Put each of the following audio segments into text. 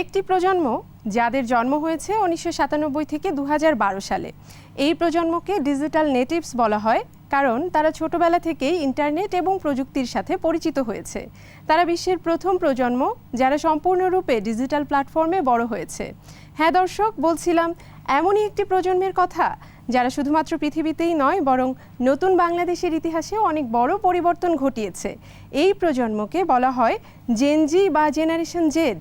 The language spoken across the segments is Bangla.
একটি প্রজন্ম যাদের জন্ম হয়েছে উনিশশো সাতানব্বই থেকে দু হাজার বারো সালে। এই প্রজন্মকে ডিজিটাল নেটিভস বলা হয়, কারণ তারা ছোটবেলা থেকেই ইন্টারনেট এবং প্রযুক্তির সাথে পরিচিত হয়েছে। তারা বিশ্বের প্রথম প্রজন্ম যারা সম্পূর্ণরূপে ডিজিটাল প্ল্যাটফর্মে বড় হয়েছে। হ্যাঁ দর্শক, বলছিলাম, এমনই একটি প্রজন্মের কথা, যারা শুধুমাত্র পৃথিবীতেই নয়, বরং নতুন বাংলাদেশের ইতিহাসেও অনেক বড় পরিবর্তন ঘটিয়েছে। এই প্রজন্মকে বলা হয় জেনজি বা জেনারেশন জেড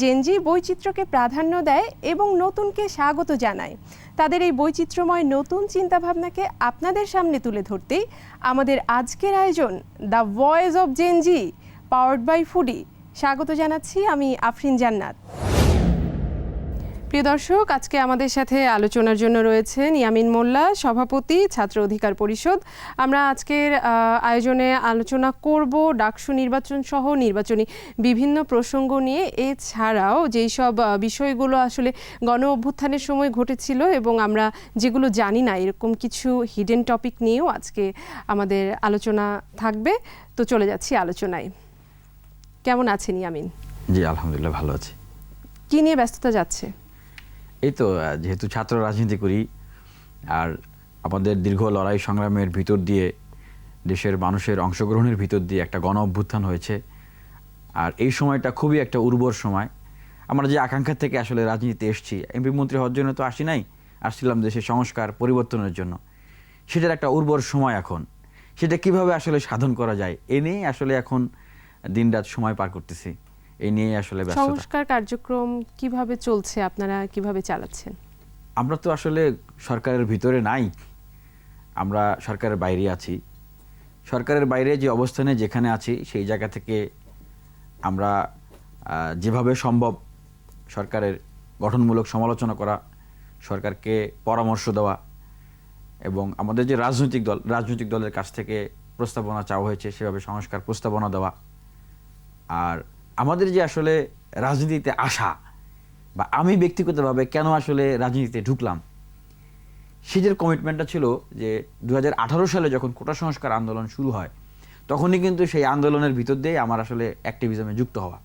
জেনজি বৈচিত্র্যকে প্রাধান্য দেয় এবং নতুনকে স্বাগত জানায়। তাদের এই বৈচিত্র্যময় নতুন চিন্তাভাবনাকে আপনাদের সামনে তুলে ধরতেই আমাদের আজকের আয়োজন the voice of Gen Z, powered by Foodi. স্বাগত জানাচ্ছি আমি আফরিন জান্নাত। প্রিয় দর্শক আজকে আমাদের সাথে আলোচনার জন্য রয়েছেন ইয়ামিন মোল্লা সভাপতি ছাত্র অধিকার পরিষদ। আমরা আজকের আয়োজনে আলোচনা করব ডাকসু নির্বাচন সহ নির্বাচনী বিভিন্ন প্রসঙ্গ নিয়ে। এছাড়াও যেই সব বিষয়গুলো আসলে গণ অভ্যুত্থানের সময় ঘটেছিল এবং আমরা যেগুলো জানি না এরকম কিছু হিডেন টপিক নিয়েও আজকে আমাদের আলোচনা থাকবে। তো চলে যাচ্ছি আলোচনায়। কেমন আছেন ইয়ামিন? জি আলহামদুলিল্লাহ ভালো আছি। কি নিয়ে ব্যস্ততা যাচ্ছে? এই তো যেহেতু ছাত্র রাজনীতি করি, আর আমাদের দীর্ঘ লড়াই সংগ্রামের ভিতর দিয়ে, দেশের মানুষের অংশগ্রহণের ভিতর দিয়ে একটা গণ অভ্যুত্থান হয়েছে। আর এই সময়টা খুবই একটা উর্বর সময়। আমরা যে আকাঙ্ক্ষা থেকে আসলে রাজনীতিতে এসেছি, এমপি মন্ত্রী হওয়ার জন্য তো আসি নাই, আসছিলাম দেশের সংস্কার পরিবর্তনের জন্য। সেটার একটা উর্বর সময় এখন। সেটা কীভাবে আসলে সাধন করা যায়, এ নিয়েই আসলে এখন দিনরাত সময় পার করতেছি। এই নিয়েই আসলে ব্যস্ততা। সংস্কার কার্যক্রম কীভাবে চলছে আপনারা কীভাবে চালাচ্ছেন? আমরা তো আসলে সরকারের ভিতরে নাই। আমরা সরকারের বাইরে আছি। সরকারের বাইরে যে অবস্থানে যেখানে আছি সেই জায়গা থেকে আমরা যেভাবে সম্ভব সরকারের গঠনমূলক সমালোচনা করা সরকারকে পরামর্শ দেওয়া এবং আমাদের যে রাজনৈতিক দল রাজনৈতিক দলের কাছ থেকে প্রস্তাবনা চাওয়া হয়েছে সেভাবে সংস্কার প্রস্তাবনা দেওয়া। আর আমাদের যে আসলে রাজনীতিতে আসা বা আমি ব্যক্তিগতভাবে কেন আসলে রাজনীতিতে ঢুকলাম সেজের কমিটমেন্টটা ছিল যে দু হাজার আঠারো সালে যখন কোটা সংস্কার আন্দোলন শুরু হয়, তখনই কিন্তু সেই আন্দোলনের ভিতর দিয়ে আমার আসলে অ্যাক্টিভিজমে যুক্ত হওয়া।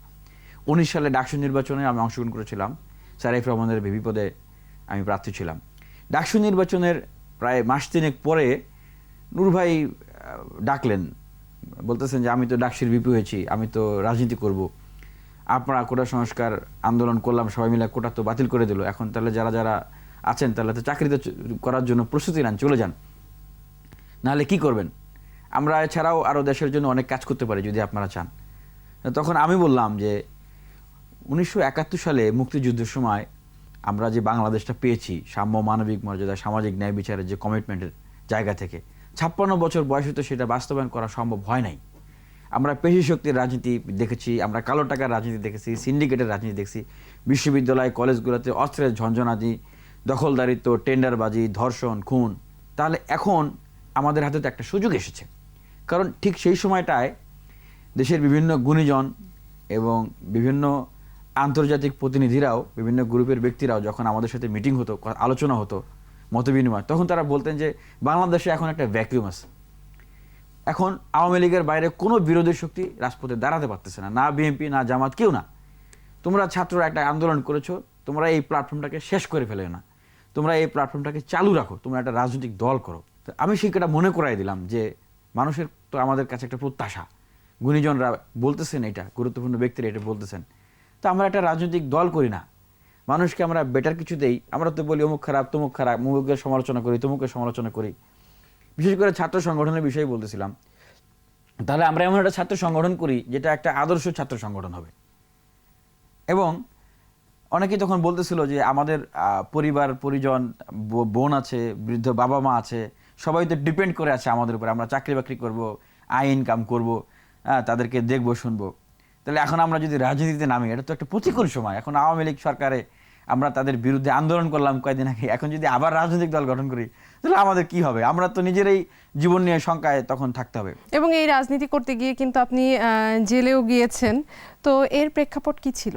উনিশ সালে ডাকসু নির্বাচনে আমি অংশগ্রহণ করেছিলাম। সারাইফ রহমানের ভিভি পদে আমি প্রার্থী ছিলাম। ডাকসু নির্বাচনের প্রায় মাস তিনেক পরে নূর ভাই ডাকলেন। বলতেছেন যে, আমি তো ডাকসির বিপি হয়েছি, আমি তো রাজনীতি করব। আপনারা কোটা সংস্কার আন্দোলন করলাম, সবাই মিলে কোটা তো বাতিল করে দিল। এখন তাহলে যারা যারা আছেন, তাহলে তো চাকরিতে করার জন্য প্রস্তুতি নেন, চলে যান। নাহলে কি করবেন? আমরা এছাড়াও আরও দেশের জন্য অনেক কাজ করতে পারি যদি আপনারা চান। তখন আমি বললাম যে, উনিশশো একাত্তর সালে মুক্তিযুদ্ধের সময় আমরা যে বাংলাদেশটা পেয়েছি, সাম্য মানবিক মর্যাদা, সামাজিক ন্যায় বিচারের যে কমিটমেন্টের জায়গা থেকে, ছাপ্পান্ন বছর বয়সে তো সেটা বাস্তবায়ন করা সম্ভব হয় নাই। আমরা পেশি শক্তির রাজনীতি দেখেছি, আমরা কালো টাকার রাজনীতি দেখেছি সিন্ডিকেটের রাজনীতি দেখেছি, বিশ্ববিদ্যালয়, কলেজগুলোতে অস্ত্রের ঝঞ্ঝনাদি, দখলদারিত্ব, টেন্ডারবাজি, ধর্ষণ, খুন। তাহলে এখন আমাদের হাতে তো একটা সুযোগ এসেছে। কারণ ঠিক সেই সময়টায় দেশের বিভিন্ন গুণীজন এবং বিভিন্ন আন্তর্জাতিক প্রতিনিধিরাও, বিভিন্ন গ্রুপের ব্যক্তিরাও যখন আমাদের সাথে মিটিং হতো, আলোচনা হতো, মতবিনিময়, তখন তারা বলতেন যে, বাংলাদেশে এখন একটা ভ্যাকিউম আছে। এখন আওয়ামী লীগের বাইরে কোনো বিরোধী শক্তি রাজপথে দাঁড়াতে পারতেছে না না বিএনপি, না জামাত, কেউ না। তোমরা ছাত্ররা একটা আন্দোলন করেছ, তোমরা এই প্ল্যাটফর্মটাকে শেষ করে ফেলে না। তোমরা এই প্ল্যাটফর্মটাকে চালু রাখো, তোমরা একটা রাজনৈতিক দল করো। তো আমি শিক্ষাটা মনে করাই দিলাম যে মানুষের তো আমাদের কাছে একটা প্রত্যাশা। গুণীজনরা বলতেছেন এটা, গুরুত্বপূর্ণ ব্যক্তিরা এটা বলতেছেন। তো আমরা একটা রাজনৈতিক দল করি না। মানুষকে আমরা বেটার কিছু দেই। আমরা তো বলি অমুক খারাপ, তমুক খারাপ অমুকের সমালোচনা করি, তমুকের সমালোচনা করি। বিশেষ করে ছাত্র সংগঠনের বিষয়ে বলতেছিলাম, তাহলে আমরা এমন একটা ছাত্র সংগঠন করি যেটা একটা আদর্শ ছাত্র সংগঠন হবে। এবং অনেকেই তখন বলতেছিল যে আমাদের পরিবার, পরিজন বোন আছে, বৃদ্ধ বাবা মা আছে, সবাই তো ডিপেন্ড করে আছে আমাদের উপরে। আমরা চাকরি বাকরি করব, আয় ইনকাম করব হ্যাঁ তাদেরকে দেখব, শুনব। তাহলে এখন আমরা যদি রাজনীতিতে নামি, এটা তো একটা প্রতিকূল সময়। এখন আওয়ামী লীগ সরকারে আমরা তাদের বিরুদ্ধে আন্দোলন করলাম কয়েকদিন আগে। এখন যদি আবার রাজনৈতিক দল গঠন করি তাহলে আমাদের কি হবে? আমরা তো নিজেরাই জীবন নিয়ে শঙ্কায় তখন থাকতে হবে। এবং এই রাজনীতি করতে গিয়ে কিন্তু আপনি জেলেও গিয়েছেন। তো এর প্রেক্ষাপট কি ছিল?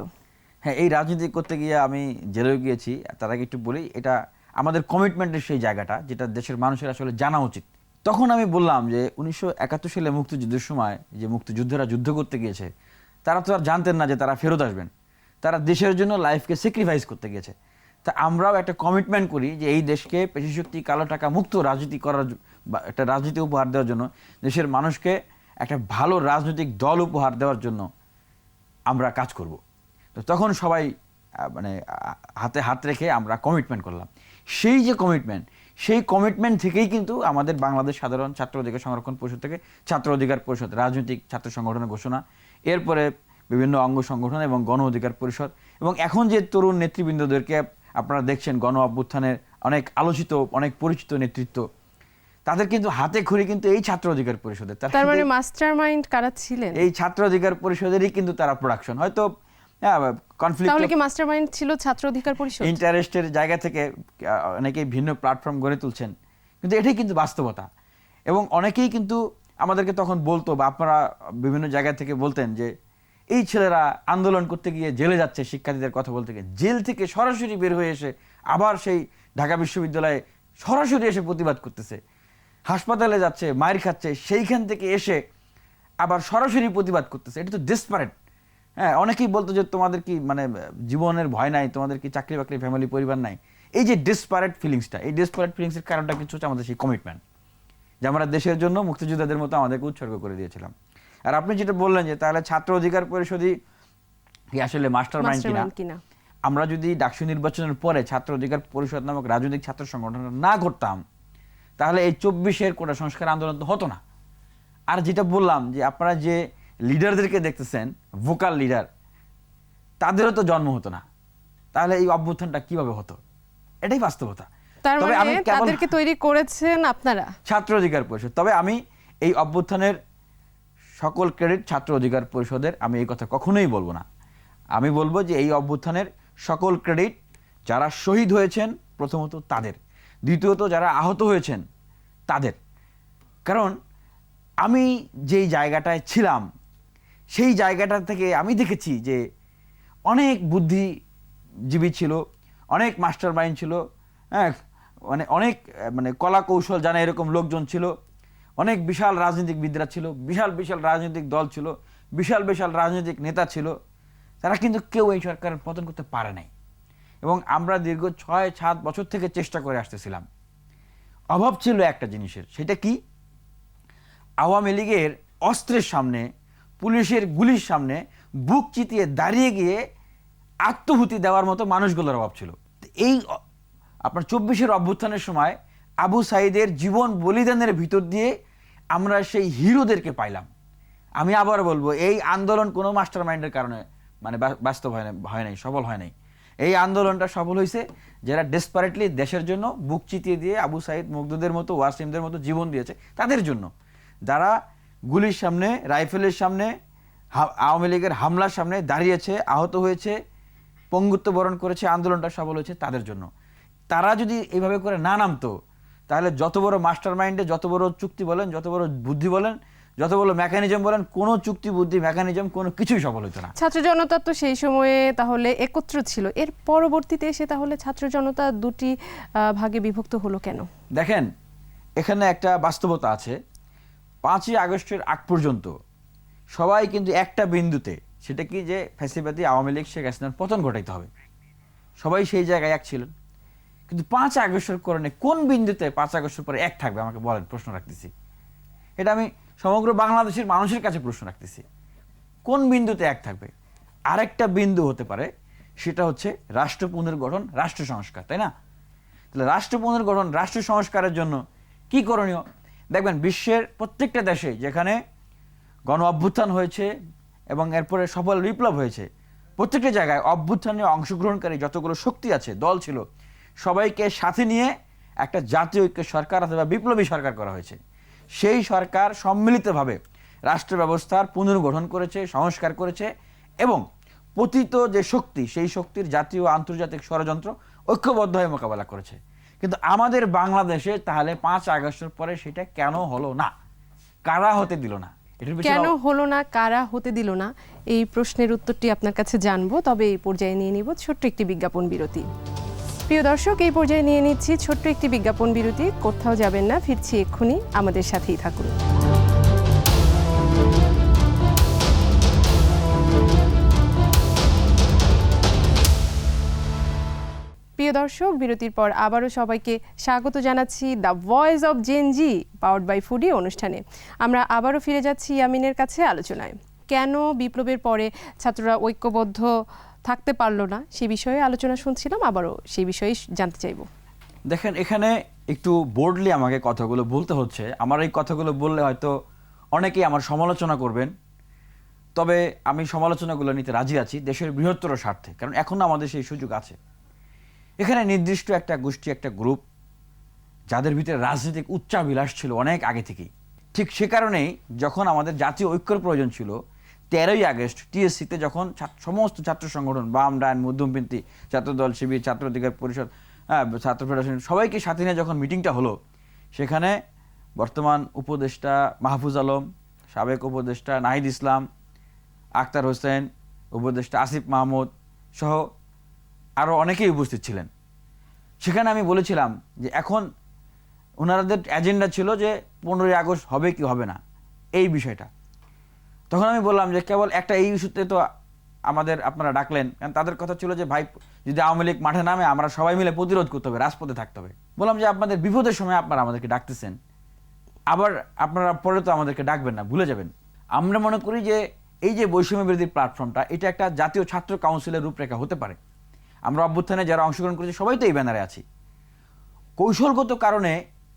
হ্যাঁ এই রাজনীতি করতে গিয়ে আমি জেলেও গিয়েছি। তার আগে একটু বলি এটা আমাদের কমিটমেন্টের সেই জায়গাটা যেটা দেশের মানুষের আসলে জানা উচিত। তখন আমি বললাম যে উনিশশো একাত্তর সালে মুক্তিযুদ্ধের সময় যে মুক্তিযোদ্ধারা যুদ্ধ করতে গিয়েছে তারা তো আর জানতেন না যে তারা ফেরত আসবেন। তারা দেশের জন্য লাইফকে স্যাক্রিফাইস করতে গেছে। তা আমরাও একটা কমিটমেন্ট করি যে এই দেশকে পেশিশক্তি কালো টাকা মুক্ত রাজনীতি করার একটা রাজনীতি উপহার দেওয়ার জন্য, দেশের মানুষকে একটা ভালো রাজনৈতিক দল উপহার দেওয়ার জন্য আমরা কাজ করব। তো তখন সবাই মানে হাতে হাত রেখে আমরা কমিটমেন্ট করলাম। সেই যে কমিটমেন্ট সেই কমিটমেন্ট থেকেই কিন্তু আমাদের বাংলাদেশ সাধারণ ছাত্র অধিকার সংরক্ষণ পরিষদ থেকে ছাত্র অধিকার পরিষদ, রাজনৈতিক ছাত্র সংগঠনের ঘোষণা। এরপরে বিভিন্ন অঙ্গ সংগঠন এবং গণ অধিকার পরিষদ। এবং এখন যে তরুণ নেতৃবৃন্দদেরকে আপনারা দেখছেন গণ অভ্যুত্থানের অনেক আলোচিত অনেক পরিচিত নেতৃত্ব তাদের কিন্তু হাতে খড়ি কিন্তু এই ছাত্র অধিকার পরিষদের। তার মানে মাস্টার মাইন্ড কারা ছিলেন? এই ছাত্র অধিকার পরিষদেরই কিন্তু তারা প্রোডাকশন হয়তো কনফ্লিক্ট তাহলে কি ছিল ছাত্র অধিকার পরিষদ? ইন্টারেস্টের জায়গা থেকে অনেকেই ভিন্ন প্ল্যাটফর্ম গড়ে তুলছেন। কিন্তু এটাই কিন্তু বাস্তবতা। এবং অনেকেই কিন্তু আমাদেরকে তখন বলতো বা আপনারা বিভিন্ন জায়গা থেকে বলতেন যে এই ছেলেরা আন্দোলন করতে গিয়ে জেলে যাচ্ছে শিক্ষার্থীদের কথা বলতে গিয়ে। জেল থেকে সরাসরি বের হয়ে এসে আবার সেই ঢাকা বিশ্ববিদ্যালয়ে সরাসরি এসে প্রতিবাদ করতেছে। হাসপাতালে যাচ্ছে মায়ের খাচ্ছে, সেইখান থেকে এসে আবার সরাসরি প্রতিবাদ করতেছে। এটা তো ডেসপারেট হ্যাঁ অনেকেই বলতো যে তোমাদের কি মানে জীবনের ভয় নাই, তোমাদের কি চাকরি বাকরি ফ্যামিলি পরিবার নাই। এই যে ডেসপারেট ফিলিংসটা এই ডেসপারেট ফিলিংসের কারণটা কিছু হচ্ছে আমাদের সেই কমিটমেন্ট যে আমরা দেশের জন্য মুক্তিযোদ্ধাদের মতো আমাদেরকে উৎসর্গ করে দিয়েছিলাম। আর আপনি যেটা বললেন যে তাহলে ছাত্র অধিকার পরিষদই কি আসলে মাস্টার মাইন্ড কিনা? আমরা যদি ডাকসু নির্বাচনের পরে ছাত্র অধিকার পরিষদ নামক রাজনৈতিক ছাত্র সংগঠন না করতাম তাহলে এই চব্বিশের কোটা সংস্কার আন্দোলন তো হতো না। আর যেটা বললাম যে আপনারা যে লিডারদেরকে দেখতেছেন ভোকাল লিডার তাদেরও তো জন্ম হতো না। তাহলে এই অভ্যুত্থানটা কীভাবে হতো? এটাই বাস্তবতা। তবে আমি মানে তাদেরকে তৈরি করেছেন আপনারা? ছাত্র অধিকার পরিষদ। তবে আমি এই অভ্যুত্থানের সকল ক্রেডিট ছাত্র অধিকার পরিষদের আমি এই কথা কখনোই বলব না। আমি বলব যে এই অভ্যুত্থানের সকল ক্রেডিট যারা শহীদ হয়েছেন, প্রথমত তাদের। দ্বিতীয়ত যারা আহত হয়েছেন, তাদের। কারণ আমি যেই জায়গাটায় ছিলাম, সেই জায়গাটা থেকে আমি দেখেছি যে অনেক বুদ্ধিজীবী ছিল, অনেক মাস্টার মাইন্ড ছিল হ্যাঁ মানে অনেক মানে কলা কৌশল জানা এরকম লোকজন ছিল অনেক বিশাল রাজনৈতিক রাজনীতিকবিদরা ছিল, বিশাল বিশাল রাজনৈতিক দল ছিল, বিশাল বিশাল রাজনৈতিক নেতা ছিল, তারা কিন্তু কেউ এই সরকারের পতন করতে পারে নাই। এবং আমরা দীর্ঘ ছয় সাত বছর থেকে চেষ্টা করে আসতেছিলাম। অভাব ছিল একটা জিনিসের, সেটা কি? আওয়ামী লীগের অস্ত্রের সামনে, পুলিশের গুলির সামনে বুক চিতিয়ে দাঁড়িয়ে গিয়ে আত্মহুতি দেওয়ার মতো মানুষগুলোর অভাব ছিল। এই আপনার চব্বিশের অভ্যুত্থানের সময় আবু সাইদের জীবন বলিদানের ভিতর দিয়ে আমরা সেই হিরোদেরকে পাইলাম। আমি আবার বলব, এই আন্দোলন কোনো মাস্টার মাইন্ডের কারণে মানে বাস্তব হয় না, হয় নাই, সফল হয় নাই। এই আন্দোলনটা সফল হয়েছে যারা ডেসপারেটলি দেশের জন্য বুক চিতিয়ে দিয়ে আবু সাইদ মুগ্ধদের মতো, ওয়াসিমদের মতো জীবন দিয়েছে, তাদের জন্য। যারা গুলির সামনে, রাইফেলের সামনে আওয়ামী লীগের হামলার সামনে দাঁড়িয়েছে, আহত হয়েছে, পঙ্গুত্ব বরণ করেছে, আন্দোলনটা সফল হয়েছে তাদের জন্য। তারা যদি এইভাবে করে না নামতো তাহলে যত বড় মাস্টার মাইন্ডে যত বড় চুক্তি বলেন যত বড় বুদ্ধি বলেন যত বড় মেকানিজম বলেন কোনো চুক্তি বুদ্ধি মেকানিজম কোনো কিছুই সফল হতো না। ছাত্র জনতা তো সেই সময়ে তাহলে একত্র ছিল। এর পরবর্তীতে এসে তাহলে ছাত্র জনতা দুটি ভাগে বিভক্ত হলো কেন? দেখেন এখানে একটা বাস্তবতা আছে। পাঁচই আগস্টের আগ পর্যন্ত সবাই কিন্তু একটা বিন্দুতে সেটা কি যে ফ্যাসিবাদী আওয়ামী লীগ শেখ হাসিনার পতন ঘটাইতে হবে। সবাই সেই জায়গায় এক ছিলেন। কিন্তু পাঁচ আগস্টের কারণে কোন বিন্দুতে পাঁচ আগস্টের পরে এক থাকবে? আমাকে বলেন, প্রশ্ন রাখতেছি। এটা আমি সমগ্র বাংলাদেশের মানুষের কাছে প্রশ্ন রাখতেছি। কোন বিন্দুতে এক থাকবে? আরেকটা বিন্দু হতে পারে, সেটা হচ্ছে রাষ্ট্র পুনর্গঠন, রাষ্ট্র সংস্কার, তাই না? তাহলে রাষ্ট্র পুনর্গঠন, রাষ্ট্র সংস্কারের জন্য কি করণীয়? দেখবেন, বিশ্বের প্রত্যেকটা দেশে যেখানে গণ অভ্যুত্থান হয়েছে এবং এরপরে সফল বিপ্লব হয়েছে, প্রত্যেকটা জায়গায় অভ্যুত্থানে অংশগ্রহণকারী যতগুলো শক্তি আছে, দল ছিল সবাইকে সাথে নিয়ে একটা জাতীয় ঐক্য সরকার অথবা বিপ্লবী সরকার করা হয়েছে। সেই সরকার সম্মিলিতভাবে রাষ্ট্র ব্যবস্থার পুনর্গঠন করেছে, সংস্কার করেছে এবং পতিত যে শক্তি, সেই শক্তির জাতীয় আন্তর্জাতিক ষড়যন্ত্র ঐক্যবদ্ধ হয়ে মোকাবেলা করেছে। কিন্তু আমাদের বাংলাদেশে তাহলে পাঁচ আগস্টের পরে সেটা কেন হলো না? কারা হতে দিল না? কেন হলো না? কারা হতে দিল না? এই প্রশ্নের উত্তরটি আপনার কাছে জানব। তবে এই পর্যায়ে নিয়ে নিব ছোট্ট একটি বিজ্ঞাপন বিরতি। প্রিয় দর্শক, এই পর্যায়ে নিয়ে নিচ্ছি ছোট্ট একটি বিজ্ঞাপন বিরতি। কোথাও যাবেন না, ফিরছি এক্ষুনি। আমাদের সাথেই থাকুন। প্রিয় দর্শক, বিরতির পর আবারও সবাইকে স্বাগত জানাচ্ছি the voice of Gen Z powered by Foodi অনুষ্ঠানে। আমরা আবারও ফিরে যাচ্ছি ইয়ামিনের কাছে আলোচনায়। কেন বিপ্লবের পরে ছাত্ররা ঐক্যবদ্ধ থাকতে পারল না। সেই বিষয়ে আলোচনা শুনছিলাম, আবারও সেই বিষয়ে জানতে চাইব। দেখেন, এখানে একটু বোর্ডলি আমাকে কথাগুলো বলতে হচ্ছে। আমার এই কথাগুলো বললে হয়তো অনেকেই আমার সমালোচনা করবেন। তবে আমি সমালোচনাগুলো নিতে রাজি আছি দেশের বৃহত্তর স্বার্থে, কারণ এখনও আমাদের সেই সুযোগ আছে। এখানে নির্দিষ্ট একটা গোষ্ঠী, একটা গ্রুপ যাদের ভিতরে রাজনৈতিক উচ্চাভিলাষ ছিল অনেক আগে থেকেই। ঠিক সে কারণেই যখন আমাদের জাতীয় ঐক্যর প্রয়োজন ছিল তেরোই আগস্ট টিএসসিতে যখন সমস্ত ছাত্র সংগঠন, বাম, ডান, মধ্যমপন্থী, ছাত্রদল, শিবির ছাত্র অধিকার পরিষদ হ্যাঁ ছাত্র ফেডারেশন, সবাইকে সাথে নিয়ে যখন মিটিংটা হলো, সেখানে বর্তমান উপদেষ্টা মাহফুজ আলম, সাবেক উপদেষ্টা নাহিদ ইসলাম আক্তার হোসেন, উপদেষ্টা আসিফ মাহমুদ সহ আরও অনেকেই উপস্থিত ছিলেন। সেখানে আমি বলেছিলাম যে এখন ওনাদের এজেন্ডা ছিল যে পনেরোই আগস্ট হবে কি হবে না। এই বিষয়টা। তখন আমি বললাম যে কেবল একটা এই ইস্যুতে তো আমাদের আপনারা ডাকলেন। কারণ তাদের কথা ছিল যে, ভাই, যদি আওয়ামী লীগ মাঠে নামে, আমরা সবাই মিলে প্রতিরোধ করতে হবে, রাজপথে থাকতে হবে। বললাম যে, আপনাদের বিপদের সময় আপনারা আমাদেরকে ডাকতেছেন। আবার আপনারা পরে তো আমাদেরকে ডাকবেন না, ভুলে যাবেন। আমরা মনে করি যে, এই যে বৈষম্য বিরোধী প্ল্যাটফর্মটা এটা একটা জাতীয় ছাত্র কাউন্সিলের রূপরেখা হতে পারে। আমরা অভ্যুত্থানে যারা অংশগ্রহণ করেছি, সবাই তো এই ব্যানারে আছি। কৌশলগত কারণে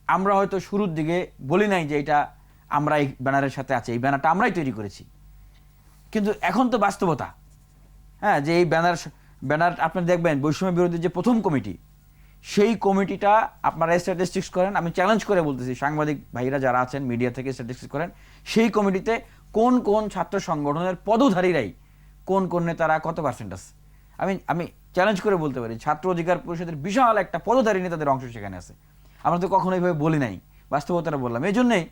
আমরা হয়তো শুরুর দিকে বলি নাই যে, এটা আমরা এই ব্যানারের সাথে আছে, এই ব্যানারটা আমরাই তৈরি করেছি। কিন্তু এখন তো বাস্তবতা। হ্যাঁ যে এই ব্যানার ব্যানার আপনি দেখবেন, বৈষম্য বিরোধী যে প্রথম কমিটি, সেই কমিটিটা আপনারা স্ট্যাটিস্টিক্স করেন, আমি চ্যালেঞ্জ করে বলতেছি, সাংবাদিক ভাইরা যারা আছেন মিডিয়া থেকে স্ট্যাটিস্টিক্স করেন, সেই কমিটিতে কোন কোন ছাত্র সংগঠনের পদধারীরাই কোন কোন নেতারা কত পার্সেন্ট আছে? আমি আমি চ্যালেঞ্জ করে বলতে পারি, ছাত্র অধিকার পরিষদের বিশাল একটা পদধারী নেতাদের অংশ সেখানে আছে। আমরা তো কখনো এইভাবে বলি নাই, বাস্তবতাটা বললাম। এই জন্যেই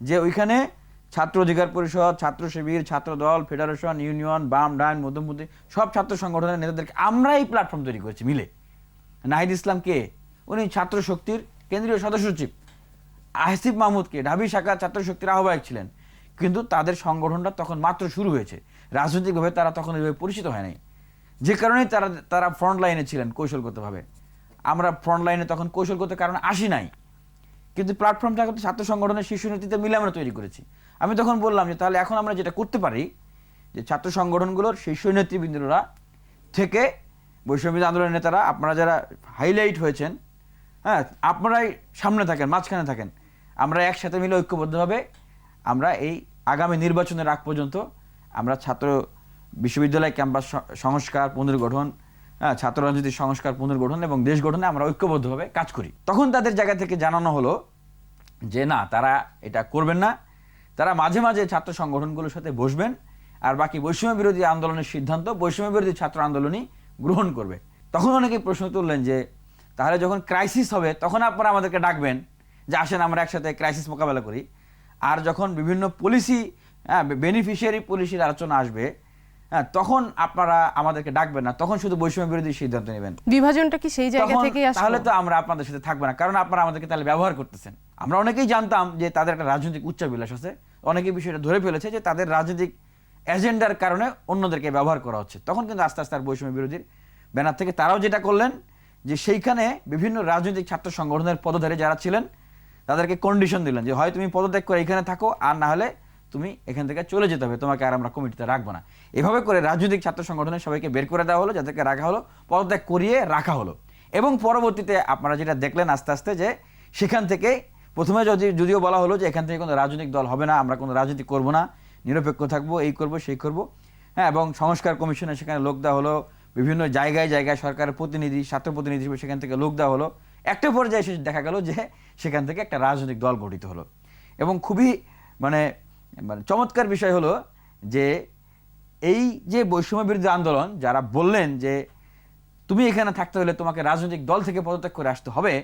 যে ওইখানে ছাত্র অধিকার পরিষদ, ছাত্র শিবির, ছাত্র দল, ফেডারেশন, ইউনিয়ন, বাম, ডান, মধ্যমপন্থী, সব ছাত্র সংগঠনের নেতাদেরকে আমরা এই প্ল্যাটফর্ম তৈরি করেছি মিলে। নাহিদ ইসলাম কে? উনি ছাত্র শক্তির কেন্দ্রীয় সদস্য সচিব। আসিফ মাহমুদকে ঢাবি শাখা ছাত্র শক্তির আহ্বায়ক ছিলেন। কিন্তু তাদের সংগঠনটা তখন মাত্র শুরু হয়েছে। রাজনৈতিকভাবে তারা তখন এইভাবে পরিচিত হয় নাই। যে কারণে তারা তারা ফ্রন্ট লাইনে ছিলেন কৌশলগতভাবে। আমরা ফ্রন্ট লাইনে তখন কৌশলগত কারণে আসি নাই। কিন্তু প্ল্যাটফর্মটা কিন্তু ছাত্র সংগঠনের শীর্ষ নেতৃত্বে মিলে আমরা তৈরি করেছি। আমি তখন বললাম যে, তাহলে এখন আমরা যেটা করতে পারি, যে ছাত্র সংগঠনগুলোর শীর্ষ নেতৃবৃন্দরা থেকে বৈষম্য আন্দোলনের নেতারা, আপনারা যারা হাইলাইট হয়েছেন হ্যাঁ আপনারাই সামনে থাকেন, মাঝখানে থাকেন। আমরা একসাথে মিলে ঐক্যবদ্ধভাবে আমরা এই আগামী নির্বাচনের আগ পর্যন্ত আমরা ছাত্র বিশ্ববিদ্যালয় ক্যাম্পাস সংস্কার, পুনর্গঠন ছাত্র রাজনীতির সংস্কার পুনর্গঠন এবং দেশ গঠনে আমরা ঐক্যবদ্ধভাবে কাজ করি। তখন তাদের জায়গা থেকে জানানো হলো যে, না, তারা এটা করবেন না। তারা মাঝে মাঝে ছাত্র সংগঠনগুলোর সাথে বসবেন আর বাকি বৈষম্য বিরোধী আন্দোলনের সিদ্ধান্ত, বৈষম্য বিরোধী ছাত্র আন্দোলনই গ্রহণ করবে। তখন অনেকে প্রশ্ন তুললেন যে, তাহলে যখন ক্রাইসিস হবে, তখন আপনারা আমাদেরকে ডাকবেন যে, আসেন আমরা একসাথে ক্রাইসিস মোকাবেলা করি। আর যখন বিভিন্ন পলিসি হ্যাঁ বেনিফিশিয়ারি পলিসির আলোচনা আসবে হ্যাঁ তখন আপনারা আমাদেরকে ডাকবেন না তখন শুধু বৈষম্য বিরোধী সিদ্ধান্ত নেবেন। বিভাজনটা কি সেই জায়গা থেকেই আসলো? তাহলে তো আমরা আপনাদের সাথে থাকব না কারণ আপনারা আমাদেরকে তাহলে ব্যবহার করতেছেন। আমরা অনেকেই জানতাম যে তাদের একটা রাজনৈতিক উচ্চাবিলাস আছে অনেকেই বিষয়টা ধরে ফেলেছে যে তাদের রাজনৈতিক এজেন্ডার কারণে অন্যদেরকে ব্যবহার করা হচ্ছে। তখন কিন্তু আস্তে আস্তে আর বৈষম্য বিরোধীর ব্যানার থেকে তারাও যেটা করলেন যে সেইখানে বিভিন্ন রাজনৈতিক ছাত্র সংগঠনের পদধারী যারা ছিলেন তাদেরকে কন্ডিশন দিলেন যে হয় তুমি পদত্যাগ করে এখানে থাকো আর না হলে তুমি এখান থেকে চলে যেতে হবে, তোমাকে আর আমরা কমিটিতে রাখব না। এভাবে করে রাজনৈতিক ছাত্র সংগঠনের সবাইকে বের করে দেওয়া হলো যাদেরকে রাখা হলো, পদত্যাগ করিয়ে রাখা হলো। এবং পরবর্তীতে আপনারা যেটা দেখলেন আস্তে আস্তে যে সেখান থেকে প্রথমে যদি যদিও বলা হলো যে এখান থেকে কোনো রাজনৈতিক দল হবে না, আমরা কোনো রাজনীতি করব না, নিরপেক্ষ থাকব, এই করব, সেই করব। হ্যাঁ এবং সংস্কার কমিশনে সেখানে লোক দেওয়া হলো, বিভিন্ন জায়গায় জায়গায় সরকারের প্রতিনিধি, ছাত্র প্রতিনিধি সেখান থেকে লোক দেওয়া হলো। একটা পর্যায়ে শেষে দেখা গেল যে সেখান থেকে একটা রাজনৈতিক দল গঠিত হলো। এবং খুবই মানে মানে চমৎকার বিষয় হলো যে এই যে বৈষম্য বিরোধী আন্দোলন যারা বললেন যে তুমি এখানে থাকতে হলে তোমাকে রাজনৈতিক দল থেকে পদত্যাগ করে আসতে হবে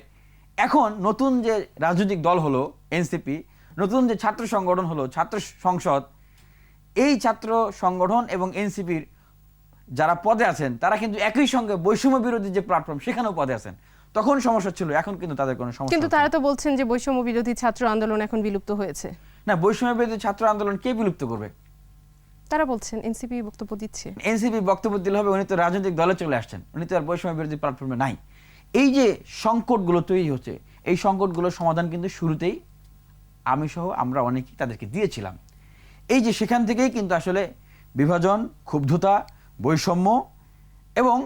এখন নতুন যে রাজনৈতিক দল হলো এনসিপি নতুন যে ছাত্র সংগঠন হলো ছাত্র সংসদ এই ছাত্র সংগঠন এবং এনসিপির যারা পদে আছেন তারা কিন্তু একই সঙ্গে বৈষম্য বিরোধী যে প্ল্যাটফর্ম সেখানেও পদে আছেন। তখন সমস্যা ছিল এখন কিন্তু তাদের কোনো সমস্যা কিন্তু তারা তো বলছেন যে বৈষম্য বিরোধী ছাত্র আন্দোলন এখন বিলুপ্ত হয়েছে। না বৈষম্য বিরোধী ছাত্র আন্দোলন কে বিলুপ্ত করবে? তারা বলছেন এনসিপি বক্তব্য দিচ্ছে। এনসিপি বক্তব্য দিলে হবে উনি তো রাজনৈতিক দলে চলে আসছেন উনি তো আর বৈষম্য বিরোধী প্ল্যাটফর্মে নাই। এই যে সংকটগুলো তৈরি হচ্ছে এই সংকটগুলোর সমাধান কিন্তু শুরুতেই আমি সহ আমরা অনেকেই তাদেরকে দিয়েছিলাম। এই যে সেখান থেকেই কিন্তু আসলে বিভাজন ক্ষুব্ধতা বৈষম্য এবং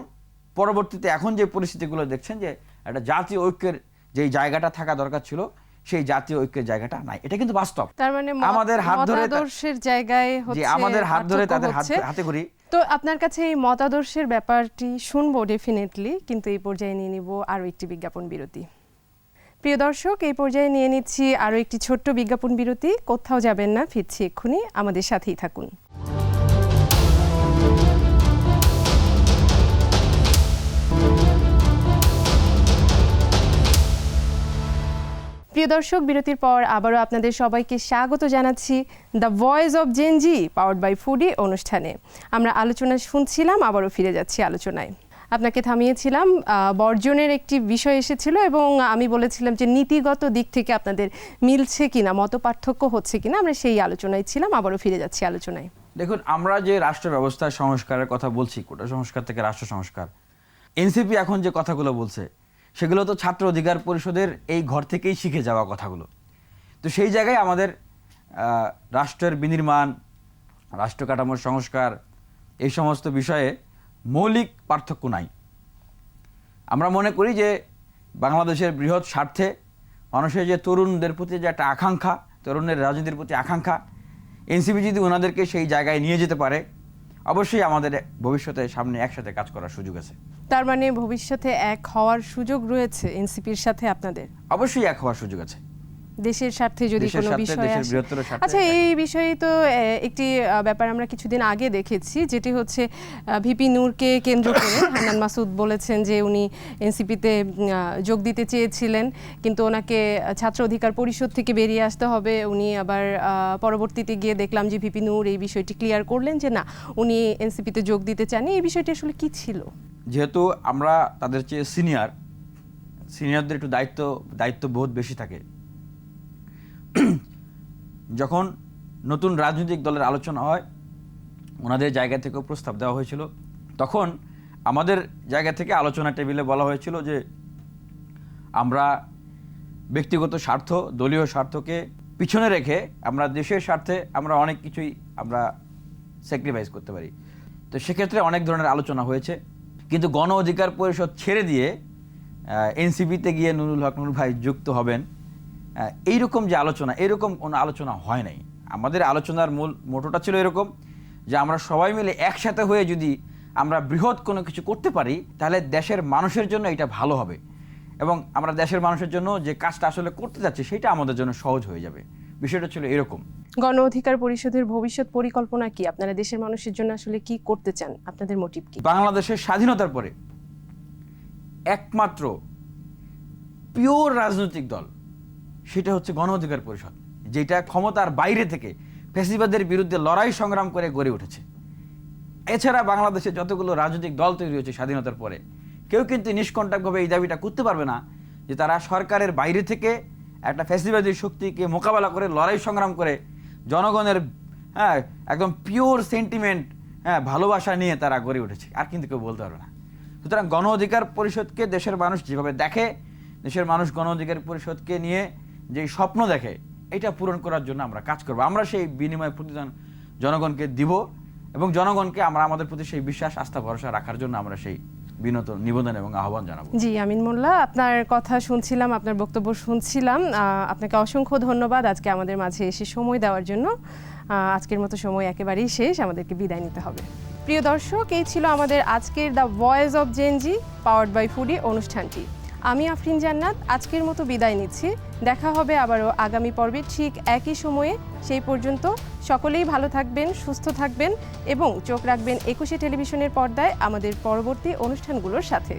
পরবর্তীতে এখন যে পরিস্থিতিগুলো দেখছেন যে একটা জাতীয় ঐক্যের যেই জায়গাটা থাকা দরকার ছিল সেই জাতীয় ঐক্যের জায়গাটা নাই। এটা কিন্তু বাস্তব। তার মানে আমাদের হাত ধরে তা- মতাদর্শের জায়গায় হচ্ছে আমাদের হাত ধরে তাদের হাত হাতে করি। তো আপনার কাছে এই মতাদর্শের ব্যাপারটি শুনব ডেফিনেটলি কিন্তু এই পর্যায়ে নিয়ে নিব আরও একটি বিজ্ঞাপন বিরতি। প্রিয় দর্শক এই পর্যায়ে নিয়ে নিচ্ছি আরও একটি ছোট্ট বিজ্ঞাপন বিরতি। কোথাও যাবেন না ফিরছি এক্ষুনি। আমাদের সাথেই থাকুন। প্রিয় দর্শক, বিরতির পর আবারও আপনাদের সবাইকে স্বাগত জানাচ্ছি the voice of Gen Z powered by Foodi অনুষ্ঠানে। আমরা আলোচনা শুনছিলাম, আবারও ফিরে যাচ্ছি আলোচনায়। আপনাকে থামিয়েছিলাম বর্জনের একটি বিষয় এসেছিল এবং আমি বলেছিলাম যে নীতিগত দিক থেকে আপনাদের মিলছে কিনা, মত পার্থক্য হচ্ছে কিনা, আমরা সেই আলোচনায় ছিলাম, আবারও ফিরে যাচ্ছি আলোচনায়। দেখুন, আমরা যে রাষ্ট্র ব্যবস্থা সংস্কারের কথা বলছি, কোটা সংস্কার থেকে রাষ্ট্র সংস্কার, এনসিপি এখন যে কথাগুলো বলছে সেগুলো তো ছাত্র অধিকার পরিষদের এই ঘর থেকেই শিখে যাওয়া কথাগুলো। তো সেই জায়গায় আমাদের রাষ্ট্রের বিনির্মাণ, রাষ্ট্র কাঠামোর সংস্কার, এই সমস্ত বিষয়ে মৌলিক পার্থক্য নাই। আমরা মনে করি যে বাংলাদেশের বৃহৎ স্বার্থে মানুষের যে তরুণদের প্রতি যে একটা আকাঙ্ক্ষা, তরুণের রাজনীতির প্রতি আকাঙ্ক্ষা, এনসিপি যদি ওনাদেরকে সেই জায়গায় নিয়ে যেতে পারে অবশ্যই আমাদের ভবিষ্যতে সামনে একসাথে কাজ করার সুযোগ আছে। তার মানে ভবিষ্যতে এক হওয়ার সুযোগ রয়েছে এনসিপির সাথে আপনাদের? অবশ্যই এক হওয়ার সুযোগ আছে। দেশের স্বার্থে যদি কোনো বিষয় আসে। আচ্ছা এই বিষয়ে তো একটি ব্যাপার আমরা কিছুদিন আগে দেখেছি যেটি হচ্ছে ভিপি নূরকে কেন্দ্র করে হান্নান মাসুদ বলেছেন যে উনি এনসিপিতে যোগ দিতে চেয়েছিলেন কিন্তু ওনাকে ছাত্র অধিকার পরিষদ থেকে বেরিয়ে আসতে হবে। উনি আবার পরবর্তীতে গিয়ে দেখলাম যে ভিপি নূর এই বিষয়টি ক্লিয়ার করলেন যে না উনি এনসিপিতে যোগ দিতে চাননি। এই বিষয়টি আসলে কি ছিল? যেহেতু আমরা তাদের চেয়ে সিনিয়র সিনিয়রদের একটু দায়িত্ব দায়িত্ব দায়িত্ববোধ বেশি থাকে। যখন নতুন রাজনৈতিক দলের আলোচনা হয়, ওনাদের জায়গা থেকেও প্রস্তাব দেওয়া হয়েছিল। তখন আমাদের জায়গা থেকে আলোচনা টেবিলে বলা হয়েছিল যে, আমরা ব্যক্তিগত স্বার্থ, দলীয় স্বার্থকে পিছনে রেখে আমরা দেশের স্বার্থে আমরা অনেক কিছুই আমরা স্যাক্রিফাইস করতে পারি। তো সেক্ষেত্রে অনেক ধরনের আলোচনা হয়েছে। কিন্তু গণ অধিকার পরিষদ ছেড়ে দিয়ে এনসিপিতে গিয়ে নুরুল হক নুর ভাই যুক্ত হবেন এইরকম যে আলোচনা এরকম কোনো আলোচনা হয় নাই। আমাদের আলোচনার মূল মোটোটা ছিল এরকম যে আমরা সবাই মিলে একসাথে হয়ে যদি আমরা বৃহৎ কোনো কিছু করতে পারি তাহলে দেশের মানুষের জন্য এটা ভালো হবে। এবং আমরা দেশের মানুষের জন্য যে কাজটা আসলে করতে যাচ্ছি সেটা আমাদের জন্য সহজ হয়ে যাবে। বিষয়টা ছিল এরকম। গণ অধিকার পরিষদের ভবিষ্যৎ পরিকল্পনা কি? আপনারা দেশের মানুষের জন্য আসলে কি করতে চান? আপনাদের মোটিভ কি? বাংলাদেশের স্বাধীনতার পরে একমাত্র পিওর রাজনৈতিক দল সেটা হচ্ছে গণ অধিকার পরিষদ, যেটা ক্ষমতার বাইরে থেকে ফ্যাসিবাদের বিরুদ্ধে লড়াই সংগ্রাম করে গড়ে উঠেছে। এছাড়া বাংলাদেশে যতগুলো রাজনৈতিক দল তৈরি হয়েছে স্বাধীনতার পরে, কেউ কিন্তু নিষ্কণ্টকভাবে এই দাবিটা করতে পারবে না যে তারা সরকারের বাইরে থেকে একটা ফ্যাসিবাদী শক্তিকে মোকাবেলা করে লড়াই সংগ্রাম করে জনগণের হ্যাঁ একদম পিওর সেন্টিমেন্ট হ্যাঁ ভালোবাসা নিয়ে তারা গড়ে উঠেছে। আর কিন্তু কেউ বলতে পারবে না। সুতরাং গণ অধিকার পরিষদকে দেশের মানুষ যেভাবে দেখে, দেশের মানুষ গণ অধিকার পরিষদকে নিয়ে যে স্বপ্ন দেখে এটা পূরণ করার জন্য আমরা কাজ করব। আমরা সেই বিনিময় প্রতিদান জনগণকে দিব এবং জনগণকে আমরা আমাদের প্রতি সেই বিশ্বাস, আস্থা, ভরসা রাখার জন্য আমরা সেই বিনত নিবেদন এবং আহ্বান জানাব। জি, আমিন মোল্লা, আপনার কথা শুনছিলাম, আপনার বক্তব্য শুনছিলাম। আপনাকে অসংখ্য ধন্যবাদ আজকে আমাদের মাঝে এসে সময় দেওয়ার জন্য। আজকের মতো সময় একেবারেই শেষ, আমাদেরকে বিদায় নিতে হবে। প্রিয় দর্শক, এই ছিল আমাদের আজকের the voice of Gen Z powered by Foodi অনুষ্ঠানটি। আমি আফরিন জান্নাত, আজকের মতো বিদায় নিচ্ছি। দেখা হবে আবারও আগামী পর্বে ঠিক একই সময়ে। সেই পর্যন্ত সকলেই ভালো থাকবেন, সুস্থ থাকবেন এবং চোখ রাখবেন একুশে টেলিভিশনের পর্দায় আমাদের পরবর্তী অনুষ্ঠানগুলোর সাথে।